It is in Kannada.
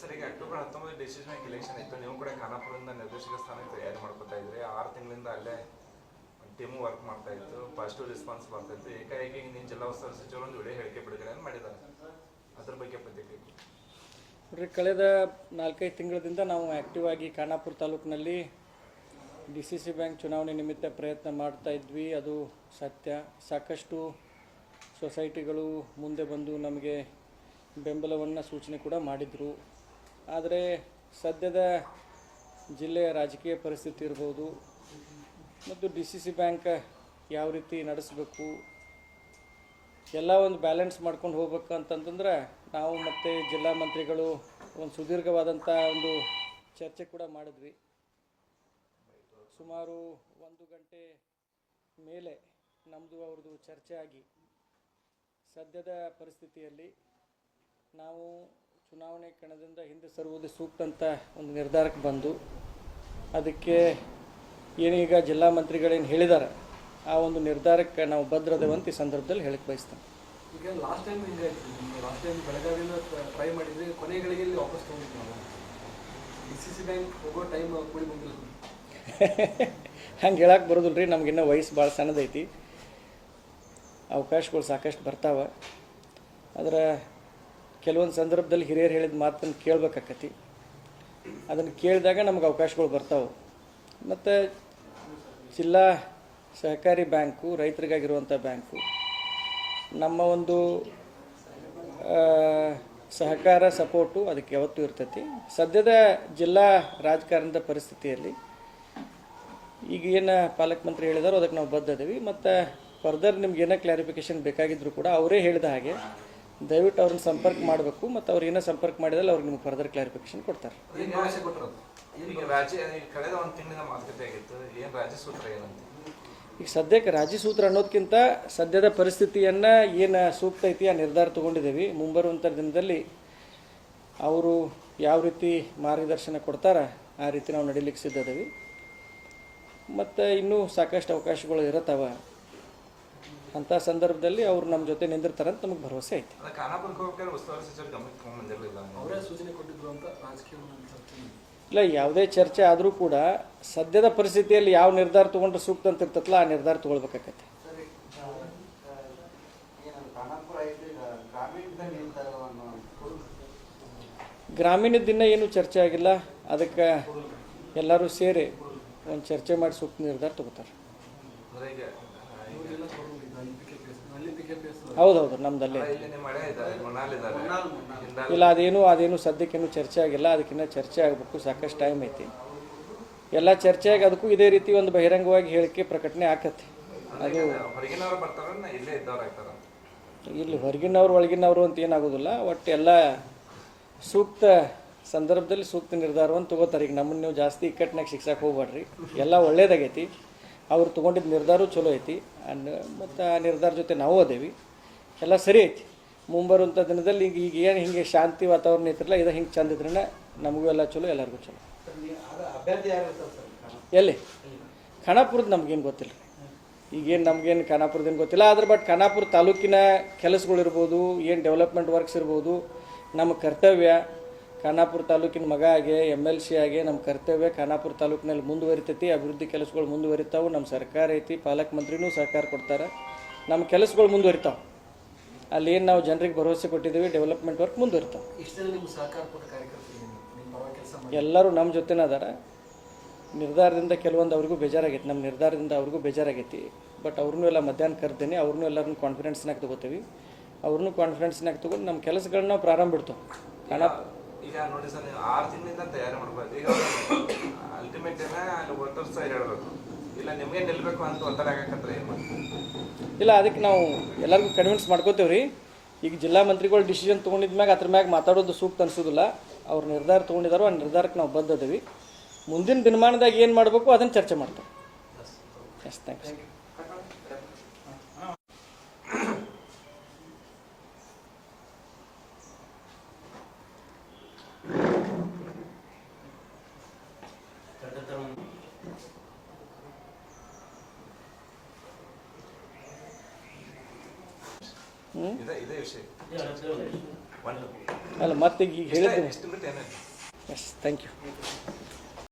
ಸರ್ ಈಗ ಅಕ್ಟೋಬರ್ ಹತ್ತೊಂಬತ್ತು ಡಿಸಿಷನ್ ಎಲೆಕ್ಷನ್ ಇತ್ತು ನೀವು ಕೂಡ ಖಾನಾಪುರದಿಂದ ನಿರ್ದೇಶಕ ಸ್ಥಾನಕ್ಕೆ ತಯಾರಿ ಮಾಡ್ಕೊತಾ ಇದ್ರಿ. ಆರು ತಿಂಗಳಿಂದ ಅಲ್ಲೇ ಟೀಮು ವರ್ಕ್ ಮಾಡ್ತಾ ಇತ್ತು. ಪಾಸಿಟಿವ್ ರೆಸ್ಪಾನ್ಸ್ ಬರ್ತಾ ಇತ್ತು ಏಕಾಏಕಿ ನೀನು ಜಿಲ್ಲಾ ಉಸ್ತುವಾರಿ ಸಚಿವರು ಒಂದು ವಿಡಿಯೋ ಹೇಳಿಕೆ ಬಿಡುಗಡೆಯನ್ನು ಮಾಡಿದ್ದಾರೆ. ಅದ್ರ ಬಗ್ಗೆ ಪ್ರತಿಕ್ರಿಯೆ ನೋಡ್ರಿ ಕಳೆದ ನಾಲ್ಕೈದು ತಿಂಗಳಿಂದ ನಾವು ಆ್ಯಕ್ಟಿವ್ ಆಗಿ ಖಾನಾಪುರ ತಾಲೂಕಿನಲ್ಲಿ ಡಿ ಸಿ ಸಿ ಬ್ಯಾಂಕ್ ಚುನಾವಣೆ ನಿಮಿತ್ತ ಪ್ರಯತ್ನ ಮಾಡ್ತಾ ಇದ್ವಿ. ಅದು ಸತ್ಯ. ಸಾಕಷ್ಟು ಸೊಸೈಟಿಗಳು ಮುಂದೆ ಬಂದು ನಮಗೆ ಬೆಂಬಲವನ್ನು ಸೂಚನೆ ಕೂಡ ಮಾಡಿದರು. ಆದರೆ ಸದ್ಯದ ಜಿಲ್ಲೆಯ ರಾಜಕೀಯ ಪರಿಸ್ಥಿತಿ ಇರ್ಬೋದು, ಮತ್ತು ಡಿ ಸಿ ಸಿ ಬ್ಯಾಂಕ್ ಯಾವ ರೀತಿ ನಡೆಸಬೇಕು, ಎಲ್ಲ ಒಂದು ಬ್ಯಾಲೆನ್ಸ್ ಮಾಡ್ಕೊಂಡು ಹೋಗ್ಬೇಕು ಅಂತಂತಂದ್ರೆ ನಾವು ಮತ್ತು ಜಿಲ್ಲಾ ಮಂತ್ರಿಗಳು ಒಂದು ಸುದೀರ್ಘವಾದಂಥ ಒಂದು ಚರ್ಚೆ ಕೂಡ ಮಾಡಿದ್ವಿ. ಸುಮಾರು ಒಂದು ಗಂಟೆ ಮೇಲೆ ನಮ್ಮದು ಅವ್ರದ್ದು ಚರ್ಚೆ ಆಗಿ, ಸದ್ಯದ ಪರಿಸ್ಥಿತಿಯಲ್ಲಿ ನಾವು ಚುನಾವಣೆ ಕಣದಿಂದ ಹಿಂದೆ ಸರುವುದು ಸೂಕ್ತ ಅಂತ ಒಂದು ನಿರ್ಧಾರಕ್ಕೆ ಬಂದು ಅದಕ್ಕೆ ಏನೀಗ ಜಿಲ್ಲಾ ಮಂತ್ರಿಗಳೇನು ಹೇಳಿದ್ದಾರೆ ಆ ಒಂದು ನಿರ್ಧಾರಕ್ಕೆ ನಾವು ಭದ್ರದೇವಂತ ಈ ಸಂದರ್ಭದಲ್ಲಿ ಹೇಳಕ್ಕೆ ಬಯಸ್ತೇನೆ. ಈಗ ಲಾಸ್ಟ್ ಟೈಮ್ ಲಾಸ್ಟ್ ಟೈಮ್ ಬೆಳಗಾವಿಯಿಂದ ಟ್ರೈ ಮಾಡಿದ್ವಿ ಕೊನೆಗಳಿಗೆ ಇಲ್ಲಿ ವಾಪಸ್ ತೊಗೊಂಡಿದ್ದು ನಾವು ಡಿ ಸಿ ಸಿ ಬ್ಯಾಂಕ್ ಹೋಗೋ ಟೈಮ್ ಕೂಡಿ ಬಂದಿಲ್ಲ. ಹಂಗೆ ಹೇಳಕ್ಕೆ ಬರೋದಿಲ್ಲ ರೀ ನಮಗಿನ್ನೂ ವಯಸ್ಸು ಭಾಳ ಸಣ್ಣದೈತಿ. ಅವಕಾಶಗಳು ಸಾಕಷ್ಟು ಬರ್ತಾವೆ. ಆದರೆ ಕೆಲವೊಂದು ಸಂದರ್ಭದಲ್ಲಿ ಹಿರಿಯರು ಹೇಳಿದ ಮಾತನ್ನು ಕೇಳಬೇಕಾಕತಿ. ಅದನ್ನು ಕೇಳಿದಾಗ ನಮ್ಗೆ ಅವಕಾಶಗಳು ಬರ್ತಾವೆ. ಮತ್ತು ಜಿಲ್ಲಾ ಸಹಕಾರಿ ಬ್ಯಾಂಕು ರೈತರಿಗಾಗಿರುವಂಥ ಬ್ಯಾಂಕು, ನಮ್ಮ ಒಂದು ಸಹಕಾರ, ಸಪೋರ್ಟು ಅದಕ್ಕೆ ಯಾವತ್ತೂ ಇರ್ತೈತಿ. ಸದ್ಯದ ಜಿಲ್ಲಾ ರಾಜಕಾರಣದ ಪರಿಸ್ಥಿತಿಯಲ್ಲಿ ಈಗ ಏನು ಪಾಲಕ್ ಮಂತ್ರಿ ಹೇಳಿದಾರೋ ಅದಕ್ಕೆ ನಾವು ಬದ್ಧ ಮತ್ತು ಫರ್ದರ್ ನಿಮ್ಗೆ ಏನೋ ಕ್ಲಾರಿಫಿಕೇಶನ್ ಬೇಕಾಗಿದ್ದರೂ ಕೂಡ ಅವರೇ ಹೇಳಿದ ಹಾಗೆ ದಯವಿಟ್ಟು ಅವ್ರನ್ನ ಸಂಪರ್ಕ ಮಾಡಬೇಕು ಮತ್ತು ಅವ್ರು ಏನೋ ಸಂಪರ್ಕ ಮಾಡಿದಲ್ಲಿ ಅವ್ರಿಗೆ ನಿಮ್ಗೆ ಫರ್ದರ್ ಕ್ಲಾರಿಫಿಕೇಶನ್ ಕೊಡ್ತಾರೆ. ಈಗ ಸದ್ಯಕ್ಕೆ ರಾಜಿ ಸೂತ್ರ ಅನ್ನೋದಕ್ಕಿಂತ ಸದ್ಯದ ಪರಿಸ್ಥಿತಿಯನ್ನು ಏನು ಸೂಕ್ತ ಐತಿ ಆ ನಿರ್ಧಾರ ತೊಗೊಂಡಿದ್ದೀವಿ. ಮುಂಬರುವಂಥ ದಿನದಲ್ಲಿ ಅವರು ಯಾವ ರೀತಿ ಮಾರ್ಗದರ್ಶನ ಕೊಡ್ತಾರ ಆ ರೀತಿ ನಾವು ನಡೀಲಿಕ್ಕೆ ಸಿದ್ಧದೇವಿ ಮತ್ತು ಇನ್ನೂ ಸಾಕಷ್ಟು ಅವಕಾಶಗಳು ಇರತ್ತವ. ಅಂಥ ಸಂದರ್ಭದಲ್ಲಿ ಅವ್ರು ನಮ್ಮ ಜೊತೆ ನಿಂದಿರ್ತಾರೆ ಅಂತ ನಮಗೆ ಭರವಸೆ ಐತೆ. ಅಂತ ಇಲ್ಲ ಯಾವುದೇ ಚರ್ಚೆ ಆದರೂ ಕೂಡ ಸದ್ಯದ ಪರಿಸ್ಥಿತಿಯಲ್ಲಿ ಯಾವ ನಿರ್ಧಾರ ತೊಗೊಂಡ್ರೆ ಸೂಕ್ತ ಅಂತ ಇರ್ತೈತಲ್ಲ ಆ ನಿರ್ಧಾರ ತಗೊಳ್ಬೇಕಾಗತ್ತೆ. ಗ್ರಾಮೀಣ ದಿನ ಏನು ಚರ್ಚೆ ಆಗಿಲ್ಲ ಅದಕ್ಕೆ ಎಲ್ಲರೂ ಸೇರಿ ಒಂದು ಚರ್ಚೆ ಮಾಡಿ ಸೂಕ್ತ ನಿರ್ಧಾರ ತಗೋತಾರೆ. ಹೌದೌದು ನಮ್ದಲ್ಲೇ. ಇಲ್ಲಿ ಅದೇನು ಅದೇನು ಸದ್ಯಕ್ಕೇನು ಚರ್ಚೆ ಆಗಿಲ್ಲ ಅದಕ್ಕಿಂತ ಚರ್ಚೆ ಆಗಬೇಕು ಸಾಕಷ್ಟು ಟೈಮ್ ಐತಿ. ಎಲ್ಲ ಚರ್ಚೆ ಆಗಿ ಅದಕ್ಕೂ ಇದೇ ರೀತಿ ಒಂದು ಬಹಿರಂಗವಾಗಿ ಹೇಳಿಕೆ ಪ್ರಕಟಣೆ ಆಕತ್ತೆ ಅದು ಇಲ್ಲಿ ಹೊರಗಿನವ್ರು ಒಳಗಿನವರು ಅಂತ ಏನಾಗೋದಿಲ್ಲ ಒಟ್ಟು ಎಲ್ಲ ಸೂಕ್ತ ಸಂದರ್ಭದಲ್ಲಿ ಸೂಕ್ತ ನಿರ್ಧಾರವನ್ನು ತಗೋತಾರೆ. ಈಗ ನಮ್ಮನ್ನು ನೀವು ಜಾಸ್ತಿ ಇಕ್ಕಟ್ಟಿನಾಗ ಶಿಕ್ಷಕ್ಕೆ ಹೋಗ್ಬೇಡ್ರಿ. ಎಲ್ಲ ಒಳ್ಳೇದಾಗೈತಿ. ಅವ್ರು ತೊಗೊಂಡಿದ್ದ ನಿರ್ಧಾರ ಚಲೋ ಐತಿ. ಅಂಡ್ ಮತ್ತು ಆ ನಿರ್ಧಾರ ಜೊತೆ ನಾವು ಅದೇವಿ. ಎಲ್ಲ ಸರಿ ಐತಿ. ಮುಂಬರುವಂಥ ದಿನದಲ್ಲಿ ಈಗ ಈಗ ಏನು ಹಿಂಗೆ ಶಾಂತಿ ವಾತಾವರಣ ಐತಿರಲ್ಲ, ಇದು ಹಿಂಗೆ ಚಂದ ಇದ್ರೇ ನಮಗೂ ಎಲ್ಲ ಚಲೋ, ಎಲ್ಲರಿಗೂ ಚಲೋ. ಎಲ್ಲಿ? ಖಾನಾಪುರದ ನಮ್ಗೇನು ಗೊತ್ತಿಲ್ಲ ಈಗೇನು ನಮಗೇನು ಖಾನಾಪುರದೇನು ಗೊತ್ತಿಲ್ಲ. ಆದ್ರೆ ಬಟ್ ಖಾನಾಪುರ ತಾಲೂಕಿನ ಕೆಲಸಗಳಿರ್ಬೋದು, ಏನು ಡೆವಲಪ್ಮೆಂಟ್ ವರ್ಕ್ಸ್ ಇರ್ಬೋದು, ನಮ್ಮ ಕರ್ತವ್ಯ ಖಾನಾಪುರ ತಾಲೂಕಿನ ಮಗ ಆಗಿ ಎಂ ಎಲ್ ಸಿ ಆಗಿ ನಮ್ಮ ಕರ್ತವ್ಯ ಖಾನಾಪುರ ತಾಲೂಕಿನಲ್ಲಿ ಮುಂದುವರಿತೈತಿ ಅಭಿವೃದ್ಧಿ ಕೆಲಸಗಳು ಮುಂದುವರಿತಾವೆ ನಮ್ಮ ಸರ್ಕಾರ ಐತಿ ಪಾಲಕ್ ಮಂತ್ರಿನೂ ಸಹಕಾರ ಕೊಡ್ತಾರೆ. ನಮ್ಮ ಕೆಲಸಗಳು ಮುಂದುವರಿತಾವೆ. ಅಲ್ಲಿ ಏನು ನಾವು ಜನರಿಗೆ ಭರವಸೆ ಕೊಟ್ಟಿದ್ದೀವಿ ಡೆವಲಪ್ಮೆಂಟ್ ವರ್ಕ್ ಮುಂದುವರಿತಾವೆ. ಎಲ್ಲರೂ ನಮ್ಮ ಜೊತೆನೇ ಅದಾರ. ನಿರ್ಧಾರದಿಂದ ಕೆಲವೊಂದು ಅವ್ರಿಗೂ ಬೇಜಾರಾಗೈತಿ ನಮ್ಮ ನಿರ್ಧಾರದಿಂದ ಅವ್ರಿಗೂ ಬೇಜಾರಾಗೈತಿ. ಬಟ್ ಅವ್ರನ್ನೂ ಎಲ್ಲ ಮಧ್ಯಾಹ್ನ ಕರ್ತೀನಿ ಅವ್ರನ್ನೂ ಎಲ್ಲರನ್ನೂ ಕಾನ್ಫಿಡೆನ್ಸ್ನಾಗ ತಗೋತೀವಿ. ಅವ್ರನ್ನೂ ಕಾನ್ಫಿಡೆನ್ಸ್ನಾಗ ತಗೊಂಡು ನಮ್ಮ ಕೆಲಸಗಳನ್ನ ನಾವು ಪ್ರಾರಂಭ ಬಿಡ್ತೇವೆ. ಈಗ ನೋಡಿ ಸರ್ ನೀವು ಆರು ತಿಂಗಳಿಂದ ತಯಾರಿ ಮಾಡ್ಬೋದು ಈಗ ಅಲ್ಟಿಮೇಟ್ ಏನ ಅಲ್ಲಿ ವೋಟರ್ಸ್ ಹೇಳಬೇಕು. ಇಲ್ಲ ನಿಮಗೆ ನಿಲ್ಬೇಕು ಅಂತ ಒತ್ತಡ ಆಗಕತ್ರ ಏನು ಇಲ್ಲ ಅದಕ್ಕೆ ನಾವು ಎಲ್ಲರಿಗೂ ಕನ್ವಿನ್ಸ್ ಮಾಡ್ಕೋತೇವೆ ರೀ ಈಗ ಜಿಲ್ಲಾ ಮಂತ್ರಿಗಳು ಡಿಸಿಷನ್ ತೊಗೊಂಡಿದ್ಮ್ಯಾಗ ಅದ್ರ ಮ್ಯಾಗ ಮಾತಾಡೋದು ಸೂಕ್ತ ಅನ್ಸೋದಿಲ್ಲ. ಅವ್ರು ನಿರ್ಧಾರ ತೊಗೊಂಡಿದ್ದಾರೋ ಆ ನಿರ್ಧಾರಕ್ಕೆ ನಾವು ಬಂದಿದ್ದೀವಿ ಮುಂದಿನ ದಿನಮಾನದಾಗ ಏನು ಮಾಡಬೇಕು ಅದನ್ನು ಚರ್ಚೆ ಮಾಡ್ತೇವೆ. ಎಸ್ ಥ್ಯಾಂಕ್ ಇದೇ ಇದೇ ವಿಷಯ. ಒನ್ ಅಲ್ಲ ಮತ್ತೆ ಈಗ ಹೇಳಿದ್ದೀನಿ ಎಸ್ ಥ್ಯಾಂಕ್ ಯು